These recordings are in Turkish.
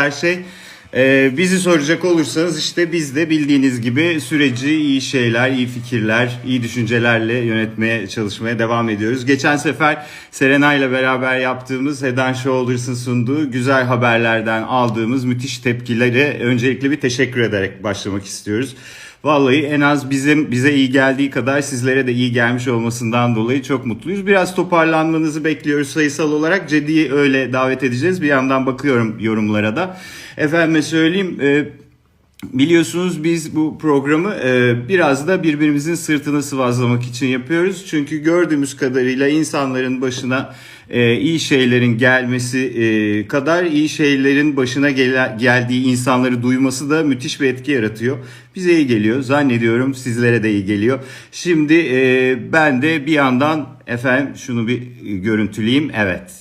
her şey. Ee, bizi soracak olursanız işte biz de bildiğiniz gibi süreci iyi şeyler, iyi fikirler, iyi düşüncelerle yönetmeye çalışmaya devam ediyoruz. Geçen sefer Serena ile beraber yaptığımız Head and Shoulders'ın sunduğu güzel haberlerden aldığımız müthiş tepkileri öncelikle bir teşekkür ederek başlamak istiyoruz. Vallahi en az bizim bize iyi geldiği kadar sizlere de iyi gelmiş olmasından dolayı çok mutluyuz. Biraz toparlanmanızı bekliyoruz sayısal olarak. Cedi'yi öyle davet edeceğiz. Bir yandan bakıyorum yorumlara da. Efendime söyleyeyim e, Biliyorsunuz biz bu programı e, biraz da birbirimizin sırtını sıvazlamak için yapıyoruz. Çünkü gördüğümüz kadarıyla insanların başına e, iyi şeylerin gelmesi e, kadar iyi şeylerin başına gel- geldiği insanları duyması da müthiş bir etki yaratıyor. Bize iyi geliyor. Zannediyorum sizlere de iyi geliyor. Şimdi e, ben de bir yandan efendim şunu bir görüntüleyeyim. Evet.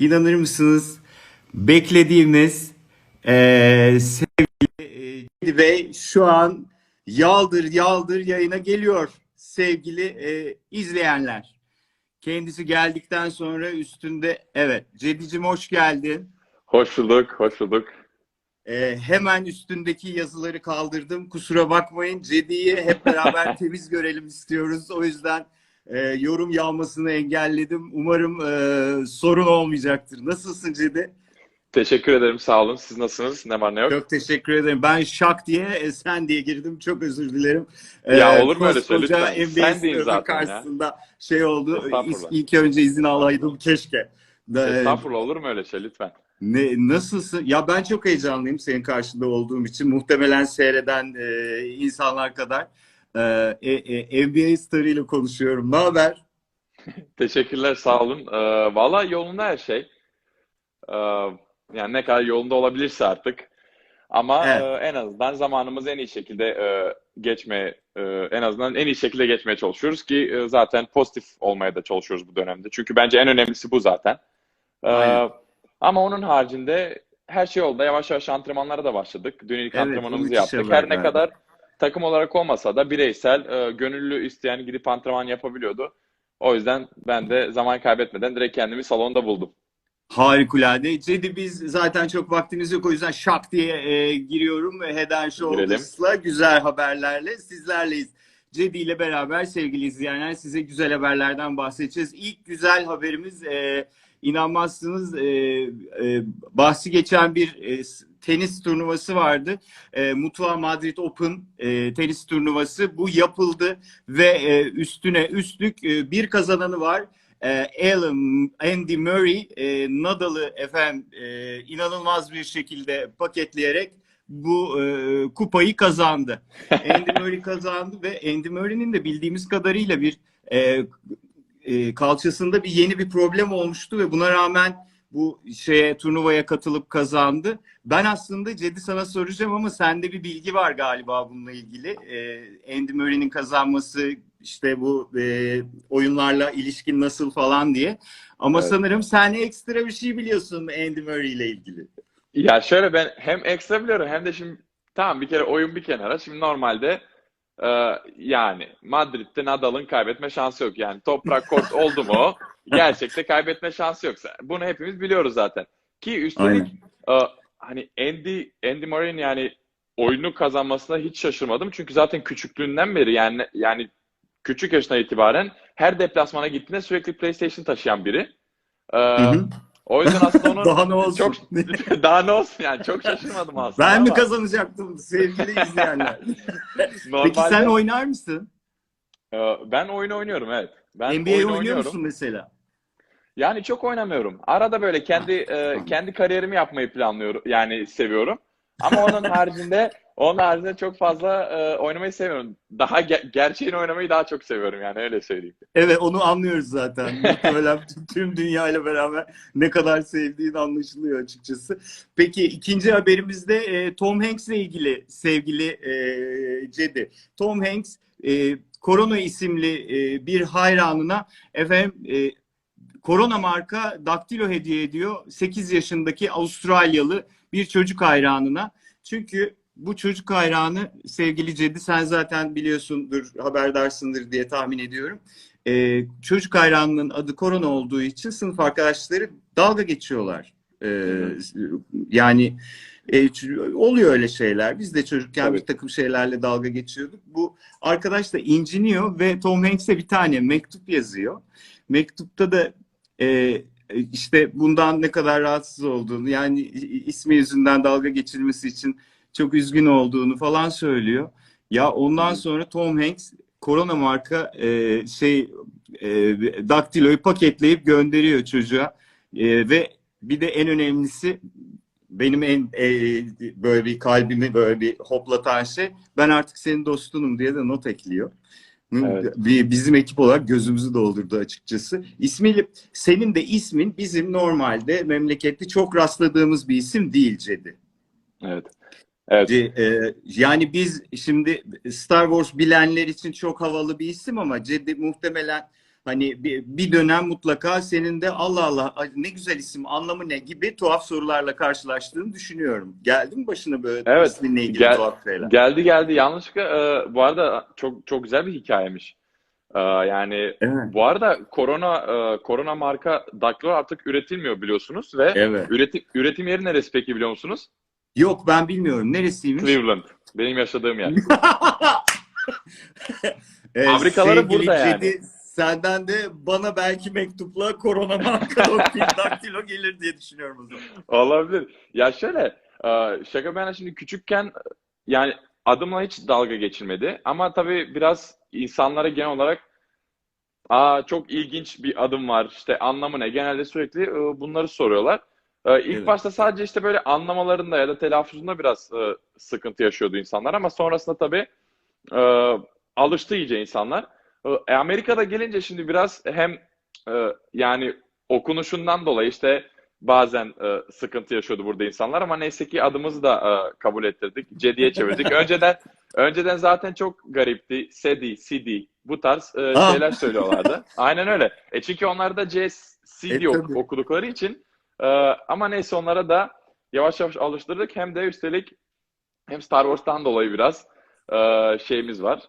İnanır mısınız? Beklediğimiz e, Cedi Bey şu an yaldır yaldır yayına geliyor sevgili e, izleyenler. Kendisi geldikten sonra üstünde evet Cedi'cim hoş geldin. Hoş bulduk, hoş bulduk. E, hemen üstündeki yazıları kaldırdım. Kusura bakmayın Cedi'yi hep beraber temiz görelim istiyoruz. O yüzden e, yorum yağmasını engelledim. Umarım e, sorun olmayacaktır. Nasılsın Cedi? Teşekkür ederim, sağ olun. Siz nasılsınız? Ne var ne yok? Çok teşekkür ederim. Ben şak diye e, sen diye girdim. Çok özür dilerim. Ya Ee, olur mu öyle şey? Lütfen. Sen deyin zaten ya. Şey oldu. İlk önce izin alaydım keşke. Da- Estağfurullah olur mu öyle şey lütfen? Ne, nasılsın? Ya ben çok heyecanlıyım senin karşında olduğum için. Muhtemelen seyreden e, insanlar kadar. E, e, e, NBA starıyla konuşuyorum. Ne haber? Teşekkürler, sağ olun. Ee, valla yolunda her şey. Ee, yani ne kadar yolunda olabilirse artık. Ama Evet. e, en azından zamanımızı en iyi şekilde e, geçmeye, e, en azından en iyi şekilde geçmeye çalışıyoruz ki e, zaten pozitif olmaya da çalışıyoruz bu dönemde. Çünkü bence en önemlisi bu zaten. Ee, Aynen. ama onun haricinde her şey oldu. Yavaş yavaş antrenmanlara da başladık. Dün ilk Evet, antrenmanımızı yaptık. Her ne kadar takım olarak olmasa da bireysel, e, gönüllü isteyen gidip antrenman yapabiliyordu. O yüzden ben de zaman kaybetmeden direkt kendimi salonda buldum. Harikulade. Cedi biz zaten çok vaktimiz yok o yüzden şak diye e, giriyorum. Head and Shoulders'la güzel haberlerle sizlerleyiz. Cedi ile beraber sevgili izleyenler size güzel haberlerden bahsedeceğiz. İlk güzel haberimiz e, inanmazsınız e, e, bahsi geçen bir e, tenis turnuvası vardı. E, Mutua Madrid Open e, tenis turnuvası. Bu yapıldı ve e, üstüne üstlük e, bir kazananı var. E, Alan, Andy Murray, e, Nadal'ı efendim e, inanılmaz bir şekilde paketleyerek bu e, kupayı kazandı. Andy Murray kazandı ve Andy Murray'nin de bildiğimiz kadarıyla bir e, e, kalçasında bir yeni bir problem olmuştu ve buna rağmen bu şeye turnuvaya katılıp kazandı. Ben aslında Cedi sana soracağım ama sende bir bilgi var galiba bununla ilgili. E, Andy Murray'nin kazanması işte bu e, oyunlarla ilişkin nasıl falan diye. Ama Evet. sanırım sen ekstra bir şey biliyorsun Andy Murray ile ilgili. Ya şöyle ben hem ekstra biliyorum hem de şimdi tamam bir kere oyun bir kenara. Şimdi normalde e, yani Madrid'de Nadal'ın kaybetme şansı yok. Yani toprak kort oldu mu gerçekte kaybetme şansı yok. Bunu hepimiz biliyoruz zaten. Ki üstelik e, hani Andy Andy Murray'in yani oyunu kazanmasına hiç şaşırmadım. Çünkü zaten küçüklüğünden beri yani yani küçük yaşına itibaren her deplasmana gittiğinde sürekli PlayStation taşıyan biri. E, Hı hı. o yüzden aslında onun Daha ne olsun? çok daha ne olsun yani çok şaşırmadım aslında ben mi ama kazanacaktım sevgili izleyenler? Peki sen oynar mısın? e, ben oyun oynuyorum evet. Ben NBA oyun oynuyor musun mesela? Yani çok oynamıyorum. Arada böyle kendi e, kendi kariyerimi yapmayı planlıyorum. Yani seviyorum. Ama onun haricinde onun haricinde çok fazla e, oynamayı sevmiyorum. Daha ge- gerçeğini oynamayı daha çok seviyorum yani öyle söyleyeyim. Evet onu anlıyoruz zaten. Tüm dünya ile beraber ne kadar sevdiğin anlaşılıyor açıkçası. Peki ikinci haberimizde e, Tom Hanks ile ilgili sevgili e, Cedi. Tom Hanks e, Korona isimli e, bir hayranına efendim e, Korona marka daktilo hediye ediyor 8 yaşındaki Avustralyalı bir çocuk hayranına. Çünkü bu çocuk hayranı sevgili Cedi sen zaten biliyorsundur haberdarsındır diye tahmin ediyorum. Ee, çocuk hayranının adı korona olduğu için sınıf arkadaşları dalga geçiyorlar. Ee, yani E, oluyor öyle şeyler. Biz de çocukken Tabii. bir takım şeylerle dalga geçiyorduk. Bu arkadaş da inciniyor ve Tom Hanks'e bir tane mektup yazıyor. Mektupta da e, işte bundan ne kadar rahatsız olduğunu yani ismi yüzünden dalga geçilmesi için çok üzgün olduğunu falan söylüyor. Ya ondan sonra Tom Hanks korona marka e, şey e, daktiloyu paketleyip gönderiyor çocuğa. E, ve bir de en önemlisi benim en e, böyle bir kalbimi böyle bir hoplatan şey ben artık senin dostunum diye de not ekliyor. Evet. Bizim ekip olarak gözümüzü doldurdu açıkçası. İsmiyle senin de ismin bizim normalde memlekette çok rastladığımız bir isim değil Cedi. Evet. Evet. Ce- e, yani biz şimdi Star Wars bilenler için çok havalı bir isim ama Cedi muhtemelen hani bir, bir dönem mutlaka senin de Allah Allah ne güzel isim anlamı ne gibi tuhaf sorularla karşılaştığını düşünüyorum. Geldi mi başına böyle Evet, isminle ilgili gel- tuhaf şeyler? Geldi geldi yanlışlıkla e, bu arada çok çok güzel bir hikayemiş. E, yani Evet. bu arada korona e, korona marka daktilo artık üretilmiyor biliyorsunuz ve Evet. üretim üretim yeri neresi peki biliyor musunuz? Yok ben bilmiyorum. Neresiymiş? Cleveland. Benim yaşadığım yer. Fabrikaları burada yani. Senden de bana belki mektupla korona markalı daktilo gelir diye düşünüyorum o zaman. Olabilir. Ya şöyle, e, şaka yana şimdi küçükken yani adımla hiç dalga geçilmedi. Ama tabii biraz insanlara genel olarak Aa çok ilginç bir adım var. İşte anlamı ne? Genelde sürekli e, bunları soruyorlar. E, ilk Evet. başta sadece işte böyle anlamalarında ya da telaffuzunda biraz sıkıntı yaşıyordu insanlar ama sonrasında tabii alıştı iyice insanlar. E, Amerika'da gelince şimdi biraz hem e, yani okunuşundan dolayı işte bazen e, sıkıntı yaşıyordu burada insanlar ama neyse ki adımızı da e, kabul ettirdik. Cedi'ye çevirdik. Önceden önceden zaten çok garipti. Sedi, Sidi bu tarz e, Ah. şeyler söylüyorlardı. Aynen öyle. E çünkü onlar da C, CD E, ok- okudukları için e, ama neyse onlara da yavaş yavaş alıştırdık. Hem de üstelik hem Star Wars'tan dolayı biraz e, şeyimiz var.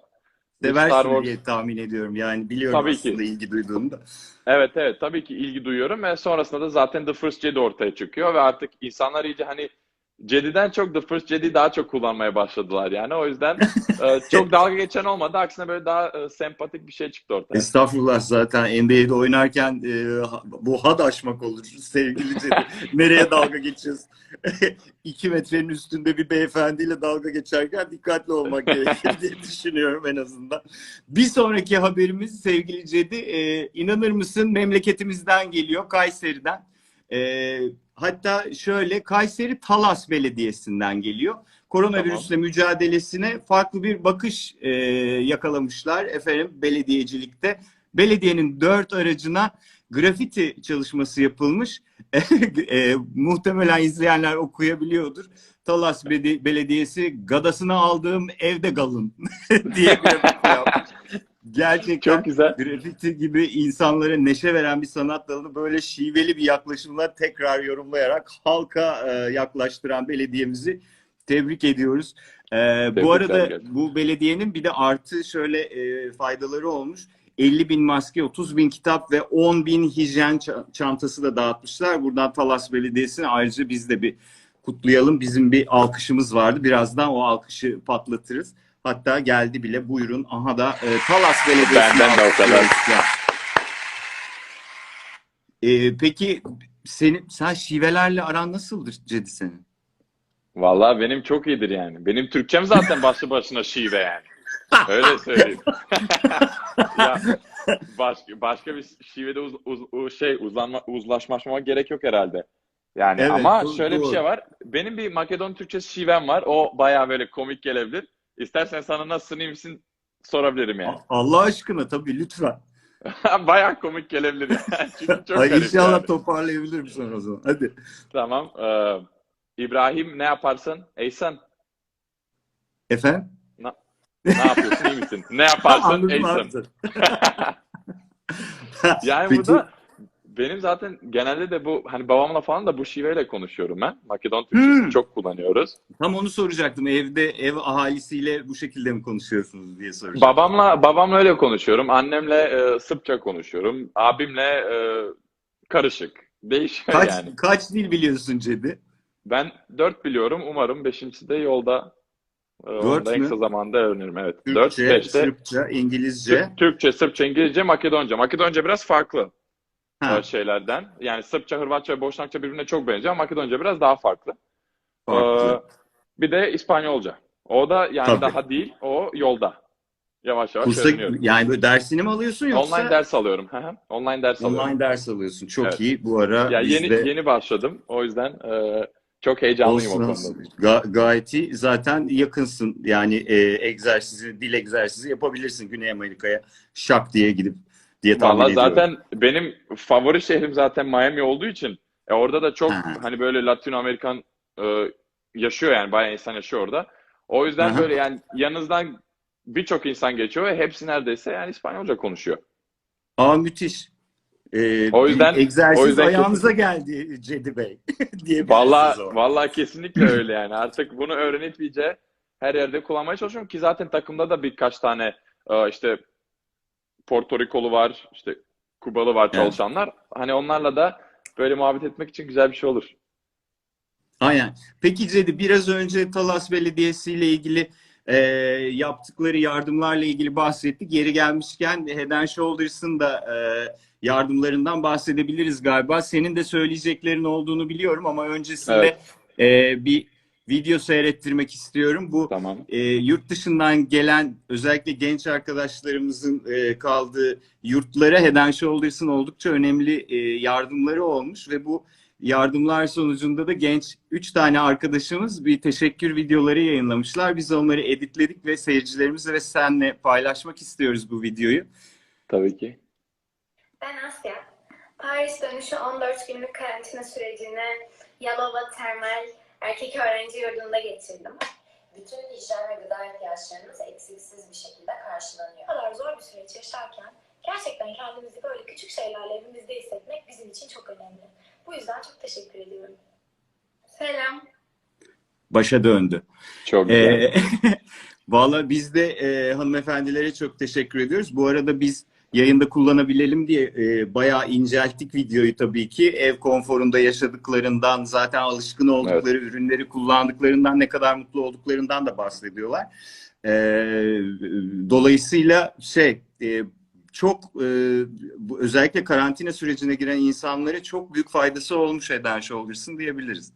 Seversin diye tahmin ediyorum. Yani biliyorum Tabii ki. aslında ilgi duyduğunu da. Evet evet tabii ki ilgi duyuyorum ve sonrasında da zaten The First Jedi ortaya çıkıyor ve artık insanlar iyice hani Jedi'den çok The First Jedi daha çok kullanmaya başladılar yani o yüzden e, çok dalga geçen olmadı aksine böyle daha e, sempatik bir şey çıktı ortaya. Estağfurullah zaten NBA'de oynarken e, bu had aşmak olur sevgili Cedi. Nereye dalga geçiyoruz? İki metrenin üstünde bir beyefendiyle dalga geçerken dikkatli olmak gerekir diye düşünüyorum en azından. Bir sonraki haberimiz sevgili Cedi e, inanır mısın memleketimizden geliyor Kayseri'den. E, hatta şöyle Kayseri Talas Belediyesi'nden geliyor. Koronavirüsle mücadelesine farklı bir bakış e, yakalamışlar efendim belediyecilikte. Belediyenin dört aracına grafiti çalışması yapılmış. E, muhtemelen izleyenler okuyabiliyordur. Talas Belediyesi gadasını aldığım evde galın diye grafiti yapmış. Gerçekten Çok güzel. grafiti gibi insanlara neşe veren bir sanat dalını böyle şiveli bir yaklaşımla tekrar yorumlayarak halka e, yaklaştıran belediyemizi tebrik ediyoruz. E, bu arada gerçekten. bu belediyenin bir de artı şöyle e, faydaları olmuş. 50 bin maske, 30 bin kitap ve 10 bin hijyen ça- çantası da dağıtmışlar. Buradan Talas Belediyesi'ne ayrıca biz de bir kutlayalım. Bizim bir alkışımız vardı. Birazdan o alkışı patlatırız. Hatta geldi bile buyurun. Aha da e, Talas Belediyesi'ne Benden de o kadar. E, peki senin sen şivelerle aran nasıldır Cedi senin? Vallahi benim çok iyidir yani. Benim Türkçem zaten başlı başına şive yani. Öyle söyleyeyim. Ya başka başka bir şivede uz, uz, uz- şey uzlanma uzlaşmama gerek yok herhalde. Yani Evet, ama doğru, şöyle bir doğru. şey var. Benim bir Makedon Türkçesi şivem var. O bayağı böyle komik gelebilir. İstersen sana nasılsın iyi misin sorabilirim yani. Allah aşkına tabii lütfen. Bayağı komik gelebilir yani. Çünkü çok Ay, inşallah yani. toparlayabilirim sonra o zaman. Hadi. Tamam. Ee, İbrahim ne yaparsın? Eysan Efendim? ne yapıyorsun iyi misin? Ne yaparsın? Abi. Yani Peki, burada benim zaten genelde de bu hani babamla falan da bu şiveyle konuşuyorum ben. Makedon Türkçesini Hmm. çok kullanıyoruz. tam onu soracaktım. Evde ev ahalisiyle bu şekilde mi konuşuyorsunuz diye soracaktım. Babamla babamla öyle konuşuyorum. Annemle e, Sırpça konuşuyorum. Abimle e, karışık. Değişiyor Kaç, yani. kaç dil biliyorsun Cedi? Ben 4 biliyorum. Umarım 5.si de yolda. Onu Dört da en mü? kısa zamanda öğrenirim. Evet. 4, Türkçe, 5'te Sırpça, İngilizce. Türkçe, Sırpça, İngilizce, Makedonca. Makedonca biraz farklı Ha, şeylerden. Yani Sırpça, Hırvatça ve Boşnakça birbirine çok benziyor ama Makedonca biraz daha farklı. farklı. Ee, bir de İspanyolca. O da yani Tabii. daha değil. O yolda. Yavaş yavaş Kursa, yani böyle dersini mi alıyorsun yoksa Online ders alıyorum. Online ders alıyorum. online ders alıyorsun? Çok Evet. iyi. Bu ara Ya yeni de yeni başladım. O yüzden e, çok heyecanlıyım olsun o olsun. konuda. Ga- gayet iyi. Zaten yakınsın. Yani e, egzersizi, dil egzersizi yapabilirsin Güney Amerika'ya şak diye gidip diye tahmin Valla ediyorum. zaten benim favori şehrim zaten Miami olduğu için e, orada da çok Ha. hani böyle Latin Amerikan e, yaşıyor yani bayağı insan yaşıyor orada. O yüzden Aha. böyle yani yanınızdan birçok insan geçiyor ve hepsi neredeyse yani İspanyolca konuşuyor. Aa müthiş. E, O yüzden- egzersiz o yüzden ayağınıza geldi Cedi Bey diyebiliriz Valla o zaman. valla kesinlikle öyle yani. Artık bunu öğrenip iyice her yerde kullanmaya çalışıyorum ki zaten takımda da birkaç tane e, işte Porto Rikolu var, işte Kubalı var Evet. çalışanlar. Hani onlarla da böyle muhabbet etmek için güzel bir şey olur. Aynen. Peki Cedi biraz önce Talas Belediyesi ile ilgili e, yaptıkları yardımlarla ilgili bahsettik. Geri gelmişken Head and Shoulders'ın da e, yardımlarından bahsedebiliriz galiba. Senin de söyleyeceklerin olduğunu biliyorum ama öncesinde e, bir video seyrettirmek istiyorum. Bu Tamam. e, yurt dışından gelen özellikle genç arkadaşlarımızın e, kaldığı yurtlara Head and Shoulders'ın oldukça önemli e, yardımları olmuş ve bu yardımlar sonucunda da genç 3 tane arkadaşımız bir teşekkür videoları yayınlamışlar. Biz onları editledik ve seyircilerimizle ve seninle paylaşmak istiyoruz bu videoyu. Tabii ki. Ben Asya. Paris dönüşü 14 günlük karantina sürecini Yalova Termal Erkek Öğrenci Yurdu'nda geçirdim. Bütün hijyen ve gıda ihtiyaçlarımız eksiksiz bir şekilde karşılanıyor. Bu kadar zor bir süreç yaşarken gerçekten kendimizi böyle küçük şeylerle evimizde hissetmek bizim için çok önemli. Bu yüzden çok teşekkür ediyorum. Selam. Başa döndü. Çok güzel. Ee, Valla biz de e, hanımefendilere çok teşekkür ediyoruz. Bu arada biz yayında kullanabilelim diye e, bayağı incelttik videoyu tabii ki. Ev konforunda yaşadıklarından, zaten alışkın oldukları ürünleri kullandıklarından, ne kadar mutlu olduklarından da bahsediyorlar. E, dolayısıyla şey e, çok e, bu, özellikle karantina sürecine giren insanlara çok büyük faydası olmuş Eden Shoulders'ın diyebiliriz.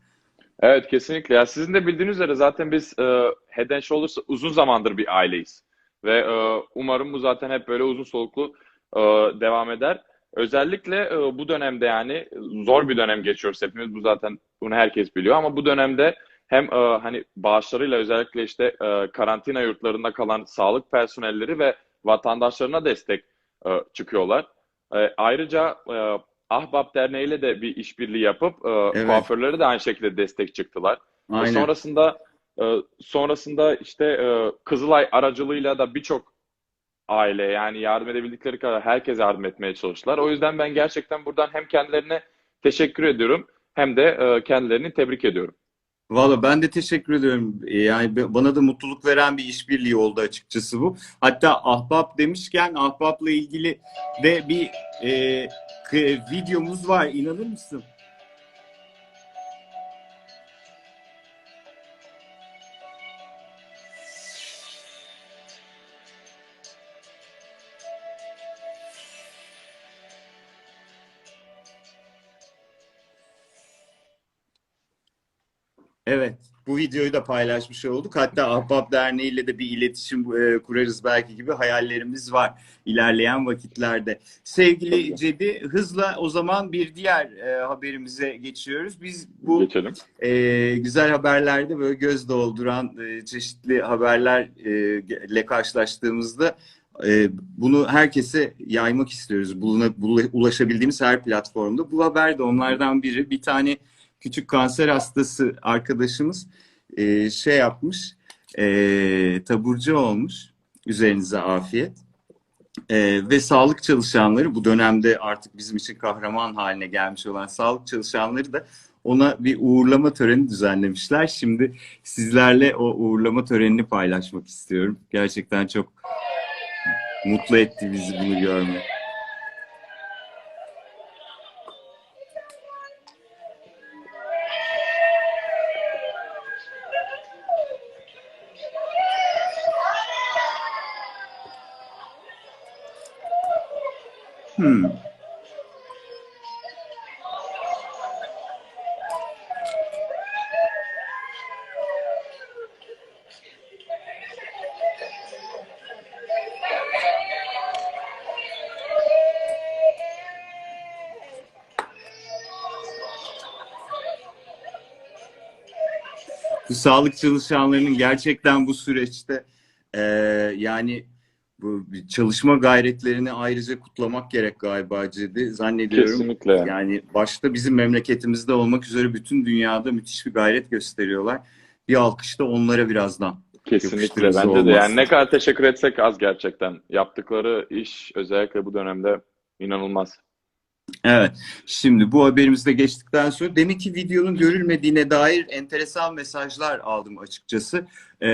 Evet kesinlikle. Ya sizin de bildiğiniz üzere zaten biz e, Head Shoulders uzun zamandır bir aileyiz. Ve e, umarım bu zaten hep böyle uzun soluklu e, devam eder. Özellikle e, bu dönemde yani zor bir dönem geçiyoruz hepimiz. Bu zaten bunu herkes biliyor ama bu dönemde hem e, hani bağışlarıyla özellikle işte e, karantina yurtlarında kalan sağlık personelleri ve vatandaşlarına destek e, çıkıyorlar. E, ayrıca e, Ahbap Derneği ile de bir işbirliği yapıp e, Evet. kuaförlere de aynı şekilde destek çıktılar. Ve Aynen. Sonrasında e, sonrasında işte e, Kızılay aracılığıyla da birçok aile yani yardım edebildikleri kadar herkes yardım etmeye çalıştılar. O yüzden ben gerçekten buradan hem kendilerine teşekkür ediyorum hem de e, kendilerini tebrik ediyorum. Valla ben de teşekkür ediyorum. Ee, Yani bana da mutluluk veren bir işbirliği oldu açıkçası bu. Hatta Ahbap demişken Ahbap'la ilgili de bir e, videomuz var. İnanır mısın? Evet, bu videoyu da paylaşmış olduk. Hatta Ahbap Derneği ile de bir iletişim e, kurarız belki gibi hayallerimiz var ilerleyen vakitlerde. Sevgili Cedi, hızla o zaman bir diğer e, haberimize geçiyoruz. Biz bu Geçelim. e, güzel haberlerde böyle göz dolduran e, çeşitli haberlerle karşılaştığımızda e, bunu herkese yaymak istiyoruz. Buluna, ulaşabildiğimiz her platformda. Bu haber de onlardan biri. Bir tane küçük kanser hastası arkadaşımız e, şey yapmış, e, taburcu olmuş. Üzerinize afiyet. E, ve sağlık çalışanları bu dönemde artık bizim için kahraman haline gelmiş olan sağlık çalışanları da ona bir uğurlama töreni düzenlemişler. Şimdi sizlerle o uğurlama törenini paylaşmak istiyorum. Gerçekten çok mutlu etti bizi bunu görmek. Sağlık çalışanlarının gerçekten bu süreçte eee, yani bu çalışma gayretlerini ayrıca kutlamak gerek galiba Cedi. Zannediyorum. Kesinlikle. Yani başta bizim memleketimizde olmak üzere bütün dünyada müthiş bir gayret gösteriyorlar. Bir alkış da onlara birazdan. Kesinlikle bence de. olmaz. Yani ne kadar teşekkür etsek az gerçekten. Yaptıkları iş özellikle bu dönemde inanılmaz. Evet. Şimdi bu haberimizde geçtikten sonra demek ki videonun görülmediğine dair enteresan mesajlar aldım açıkçası. Ee,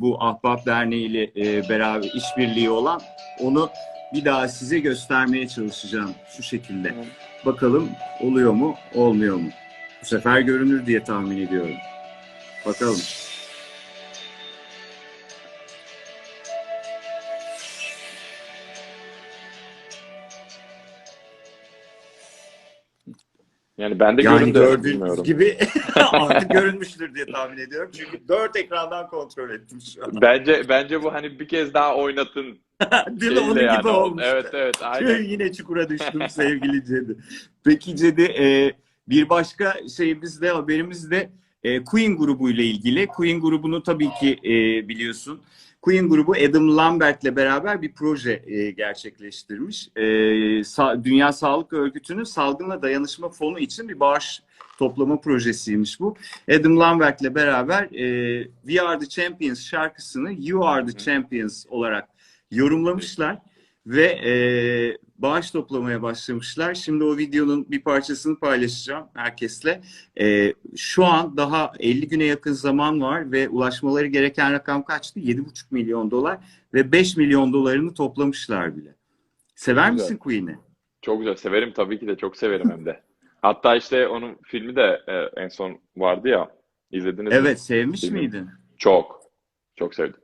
bu Ahbap Derneği ile e, beraber işbirliği olan onu bir daha size göstermeye çalışacağım şu şekilde. Bakalım oluyor mu, olmuyor mu? Bu sefer görünür diye tahmin ediyorum. Bakalım. Yani ben de Yani gördüğünüz gibi artık görünmüştür diye tahmin ediyorum. Çünkü dört ekrandan kontrol ettim şu an. Bence bence bu hani bir kez daha oynatın Değil mi? Onun yani. gibi olmuş. Evet evet aynen. Yine çukura düştüm sevgili Cedi. Peki Cedi e, bir başka şeyimiz de haberimiz de e, Queen grubu ile ilgili. Queen grubunu tabii ki e, biliyorsun. Queen grubu Adam Lambert'le beraber bir proje e, gerçekleştirmiş. E, Sa- Dünya Sağlık Örgütü'nün salgınla dayanışma fonu için bir bağış toplama projesiymiş bu. Adam Lambert'le beraber e, We Are The Champions şarkısını You Are The Champions olarak yorumlamışlar ve e, bağış toplamaya başlamışlar. Şimdi o videonun bir parçasını paylaşacağım herkesle. E, şu an daha 50 güne yakın zaman var ve ulaşmaları gereken rakam kaçtı? 7,5 milyon dolar ve 5 milyon dolarını toplamışlar bile. Sever Güzel. misin Queen'i? Çok güzel. Severim tabii ki de. Çok severim hem de. Hatta işte onun filmi de e, en son vardı ya. İzlediniz mi? Evet, sevmiş Bilmiyorum. miydin? Çok. Çok sevdim.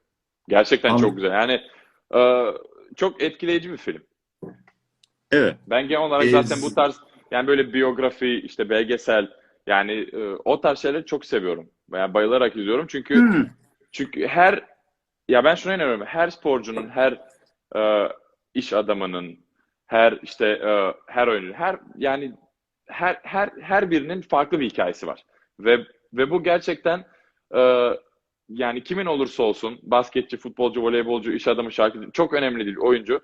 Gerçekten Anladım. çok güzel. Yani e, çok etkileyici bir film. Evet. Ben genel olarak Ee, zaten bu tarz yani böyle biyografi, işte belgesel yani e, o tarz şeyleri çok seviyorum. Yani bayılarak izliyorum çünkü Hmm. çünkü her ya ben şuna inanıyorum. Her sporcunun, her e, iş adamının, her işte e, her oyuncu, her yani her her her birinin farklı bir hikayesi var. Ve ve bu gerçekten e, yani kimin olursa olsun basketçi, futbolcu, voleybolcu, iş adamı, şarkıcı çok önemli değil oyuncu.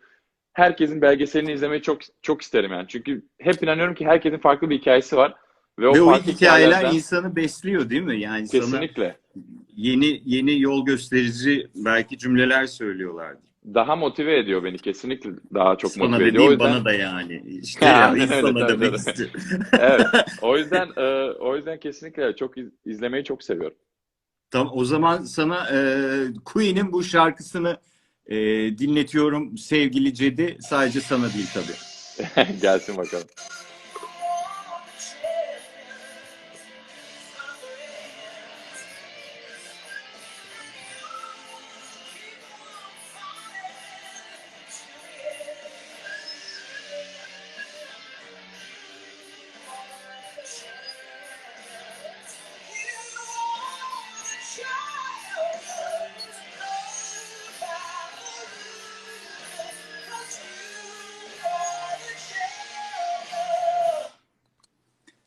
Herkesin belgeselini izlemeyi çok çok isterim yani. Çünkü hep inanıyorum ki herkesin farklı bir hikayesi var ve o Ve o hikayeler hikayelerden insanı besliyor değil mi? Yani sana kesinlikle yeni yeni yol gösterici belki cümleler söylüyorlardır. daha motive ediyor beni kesinlikle daha çok Sana motive ediyor. O yüzden bana da yani. İşte Aynen ya, öyle, insana tabii, demek tabii. istiyorum. evet. O yüzden e, o yüzden kesinlikle çok iz- izlemeyi çok seviyorum. Tamam o zaman sana e, Queen'in bu şarkısını e, dinletiyorum sevgili Cedi. Sadece sana değil tabii. Gelsin bakalım.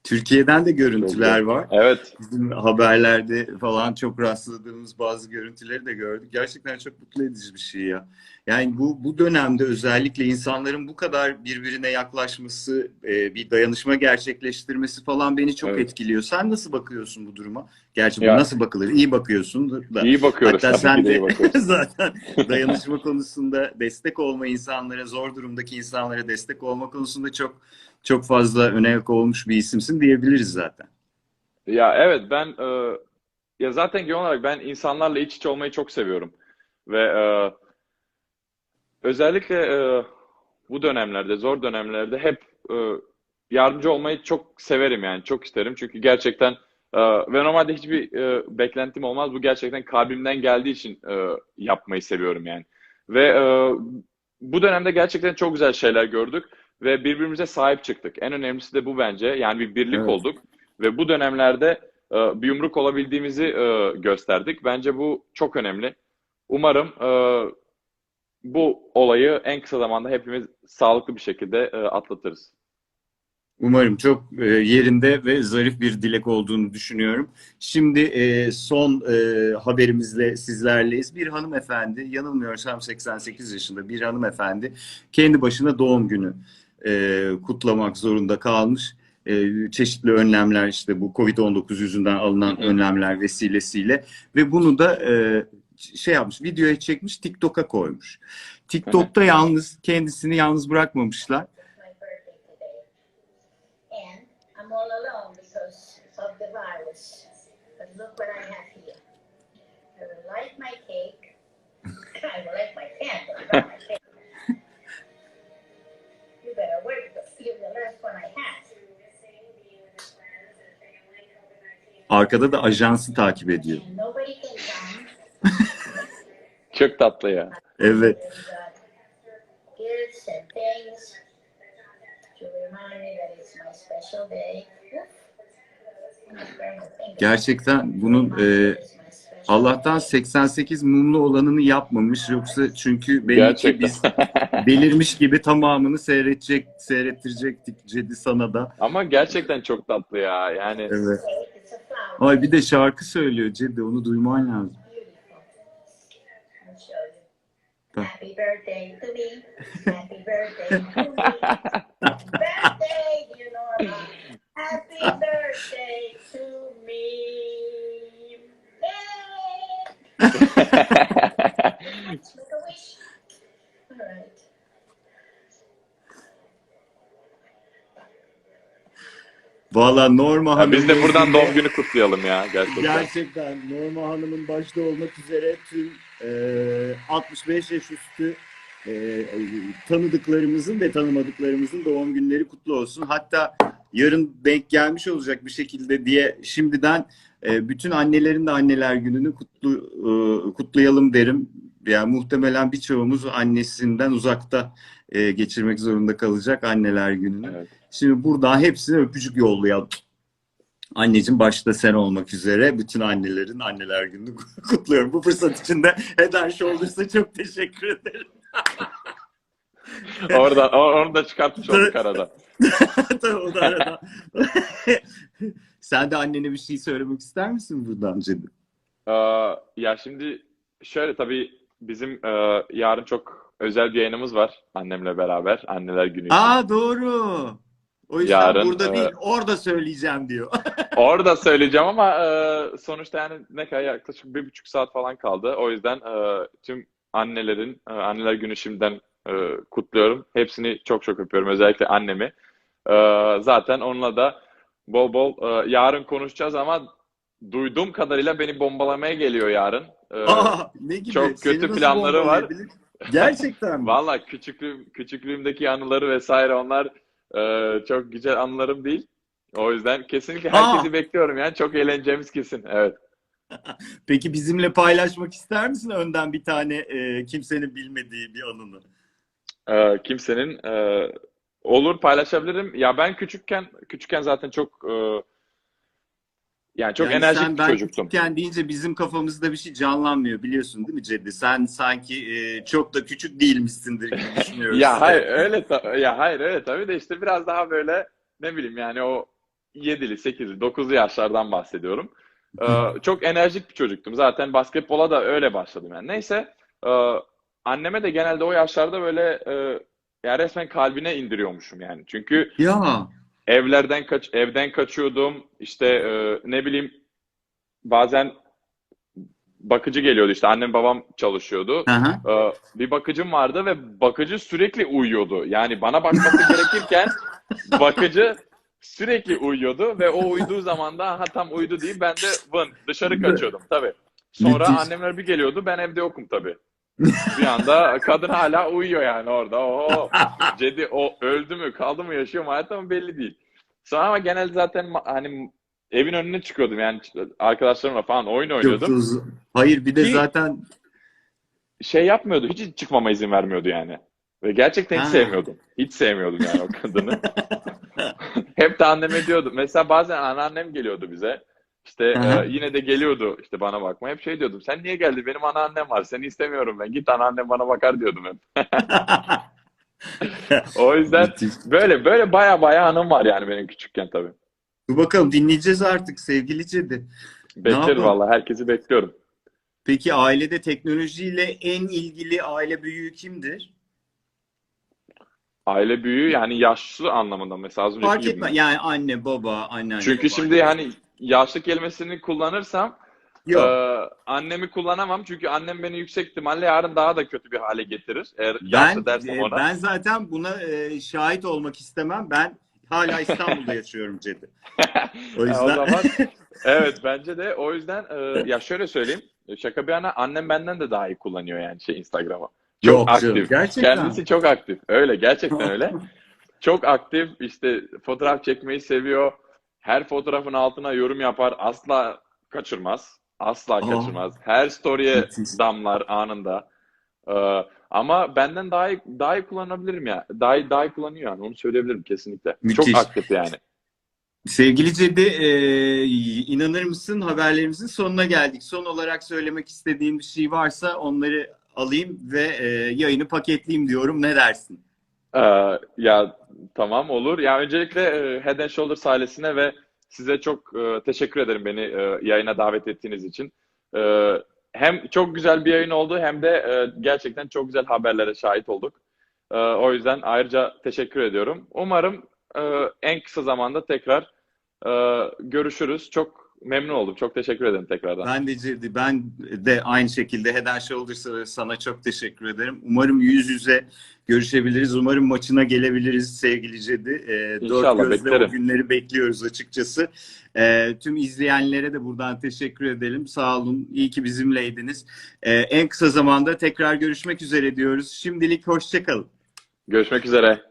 Türkiye'den de görüntüler var. Evet. Bizim haberlerde falan çok rastladığımız bazı görüntüleri de gördük. Gerçekten çok mutlu edici bir şey ya. Yani bu bu dönemde özellikle insanların bu kadar birbirine yaklaşması, e, bir dayanışma gerçekleştirmesi falan beni çok Evet. etkiliyor. Sen nasıl bakıyorsun bu duruma? Gerçi bu Ya- nasıl bakılır? İyi bakıyorsun da. İyi bakıyoruz Hatta sen de zaten dayanışma konusunda destek olma insanlara, zor durumdaki insanlara destek olma konusunda çok çok fazla öne olmuş bir isimsin diyebiliriz zaten. Ya evet ben e, ya zaten genel olarak ben insanlarla iç içe olmayı çok seviyorum. Ve e, özellikle e, bu dönemlerde, zor dönemlerde hep e, yardımcı olmayı çok severim yani. Çok isterim. Çünkü gerçekten e, ve normalde hiçbir e, beklentim olmaz. Bu gerçekten kalbimden geldiği için e, yapmayı seviyorum yani. Ve e, bu dönemde gerçekten çok güzel şeyler gördük. Ve birbirimize sahip çıktık. En önemlisi de bu bence. Yani bir birlik Evet. olduk ve bu dönemlerde e, bir yumruk olabildiğimizi e, gösterdik. Bence bu çok önemli. Umarım e, bu olayı en kısa zamanda hepimiz sağlıklı bir şekilde e, atlatırız. Umarım çok e, yerinde ve zarif bir dilek olduğunu düşünüyorum. Şimdi e, son e, haberimizle sizlerleyiz. Bir hanımefendi, yanılmıyorsam 88 yaşında bir hanımefendi kendi başına doğum günü e, kutlamak zorunda kalmış. E, çeşitli önlemler işte bu Covid-19 yüzünden alınan önlemler vesilesiyle ve bunu da e, şey yapmış, videoya çekmiş, TikTok'a koymuş. TikTok'ta yalnız kendisini yalnız bırakmamışlar. I light my cake. I will light my candle, Arkada da ajansı takip ediyor. Çok tatlı ya. Evet. Gerçekten bunun e, Allah'tan 88 mumlu olanını yapmamış. Yoksa çünkü belli ki Gerçekten. biz belirmiş gibi tamamını seyredecek, seyrettirecektik Cedi sana da. Ama gerçekten çok tatlı ya. Yani Evet. Ay bir de şarkı söylüyor Cedi onu duyman lazım. You. Happy birthday to me. Happy birthday to me. birthday, dear Norma. Happy birthday to me. Make a wish. All right. Valla Norma Hanım. biz de buradan doğum günü kutlayalım ya gerçekten. Gerçekten Norma Hanım'ın başta olmak üzere tüm e, 65 yaş üstü e, tanıdıklarımızın ve tanımadıklarımızın doğum günleri kutlu olsun. Hatta yarın denk gelmiş olacak bir şekilde diye şimdiden e, bütün annelerin de anneler gününü kutlu e, kutlayalım derim. Yani muhtemelen birçoğumuz annesinden uzakta e, geçirmek zorunda kalacak anneler gününü. Evet. Şimdi buradan hepsine öpücük yollayalım. Anneciğim başta sen olmak üzere bütün annelerin anneler gününü kutluyorum. Bu fırsat için de Heder Shoulders'a çok teşekkür ederim. Orada, onu da çıkartmış olduk arada. Tabii o da arada. Sen de annene bir şey söylemek ister misin buradan Cedi? Ee, ya şimdi şöyle tabii bizim e, yarın çok özel bir yayınımız var annemle beraber. Anneler günü. Aa doğru. O yüzden Yarın, burada e, değil orada söyleyeceğim diyor. Orada söyleyeceğim ama e, sonuçta yani ne kadar yaklaşık bir buçuk saat falan kaldı. O yüzden e, tüm annelerin e, anneler günü şimdiden e, kutluyorum. Hepsini çok çok öpüyorum. Özellikle annemi. E, zaten onunla da bol bol e, yarın konuşacağız ama duyduğum kadarıyla beni bombalamaya geliyor yarın. E, Aa, ne gibi? çok Seni kötü nasıl planları var. Gerçekten mi? Valla küçüklüğüm, küçüklüğümdeki anıları vesaire onlar e, çok güzel anılarım değil. O yüzden kesinlikle herkesi Aa! bekliyorum yani. Çok eğleneceğimiz kesin. Evet. Peki bizimle paylaşmak ister misin önden bir tane e, kimsenin bilmediği bir anını? Ee, kimsenin e, olur paylaşabilirim. Ya ben küçükken küçükken zaten çok e, yani çok Yani enerjik sen bir ben çocuktum. küçükken deyince bizim kafamızda bir şey canlanmıyor biliyorsun değil mi Cedi? Sen sanki e, çok da küçük değilmişsindir gibi düşünüyoruz. Ya hayır öyle ya hayır öyle tabii de işte biraz daha böyle ne bileyim yani o 7'li, 8'li, 9'lu yaşlardan bahsediyorum. Ee, çok enerjik bir çocuktum. Zaten basketbola da öyle başladım yani. Neyse e, anneme de genelde o yaşlarda böyle e, ya resmen kalbine indiriyormuşum yani. Çünkü Ya evlerden kaç evden kaçıyordum. İşte e, ne bileyim bazen bakıcı geliyordu işte annem babam çalışıyordu. Ee, bir bakıcım vardı ve bakıcı sürekli uyuyordu. Yani bana bakması gerekirken bakıcı sürekli uyuyordu ve o uyuduğu zaman da ha tam uyudu deyip ben de vın dışarı kaçıyordum tabii. Sonra annemler bir geliyordu ben evde yokum tabii. Bir anda kadın hala uyuyor yani orada. Oo, Cedi o öldü mü kaldı mı yaşıyor mu hayatta mı belli değil. Sonra ama genelde zaten hani evin önüne çıkıyordum yani arkadaşlarımla falan oyun oynuyordum. uzun. Hayır bir de Ki- zaten Şey yapmıyordu hiç çıkmama izin vermiyordu yani. Ve gerçekten hiç Ha. sevmiyordum. Hiç sevmiyordum yani o kadını. Hep de anneme diyordum. Mesela bazen anneannem geliyordu bize. İşte Aha. e, yine de geliyordu işte bana bakma. Hep şey diyordum. Sen niye geldin? Benim anneannem var. Seni istemiyorum ben. Git anneannem bana bakar diyordum hep. O yüzden böyle böyle baya baya anım var yani benim küçükken tabii. Dur bakalım dinleyeceğiz artık sevgili Cedi. Beklerim yapalım? vallahi herkesi bekliyorum. Peki ailede teknolojiyle en ilgili aile büyüğü kimdir? Aile büyüğü yani yaşlı anlamında mesela az önceki Fark gibi. etmez. Yani anne, baba, anneanne. Çünkü baba, şimdi hani yaşlı kelimesini kullanırsam Yok. Ee, annemi kullanamam çünkü annem beni yüksek ihtimalle yarın daha da kötü bir hale getirir. Eğer ben, yaşlı dersem e, ona. ben zaten buna e, şahit olmak istemem. Ben hala İstanbul'da yaşıyorum Cedi. O yüzden o zaman evet bence de o yüzden e, ya şöyle söyleyeyim. Şaka bir yana annem benden de daha iyi kullanıyor yani şey Instagram'ı. Çok Yok canım, aktif. gerçekten. Kendisi çok aktif. Öyle gerçekten öyle. Çok aktif işte fotoğraf çekmeyi seviyor. Her fotoğrafın altına yorum yapar. Asla kaçırmaz. Asla Aa. kaçırmaz. Her story'e damlar anında. Ee, ama benden daha iyi, daha iyi kullanabilirim ya. Daha iyi, daha iyi kullanıyor yani. Onu söyleyebilirim kesinlikle. Müthiş. Çok aktif yani. Sevgili Cedi, e, inanır mısın haberlerimizin sonuna geldik. Son olarak söylemek istediğin bir şey varsa onları alayım ve e, yayını paketleyeyim diyorum. Ne dersin? Ee, ya tamam olur. Ya öncelikle e, Head and Shoulders ailesine ve size çok e, teşekkür ederim beni e, yayına davet ettiğiniz için. E, hem çok güzel bir yayın oldu hem de e, gerçekten çok güzel haberlere şahit olduk. E, o yüzden ayrıca teşekkür ediyorum. Umarım e, en kısa zamanda tekrar e, görüşürüz. Çok memnun oldum. Çok teşekkür ederim tekrardan. Ben de Cedi, ben de aynı şekilde Head and Shoulders'a sana çok teşekkür ederim. Umarım yüz yüze görüşebiliriz. Umarım maçına gelebiliriz sevgili Cedi. E, dört İnşallah, gözle beklerim. o günleri bekliyoruz açıkçası. E, tüm izleyenlere de buradan teşekkür edelim. Sağ olun. İyi ki bizimleydiniz. E, en kısa zamanda tekrar görüşmek üzere diyoruz. Şimdilik hoşçakalın. Görüşmek üzere.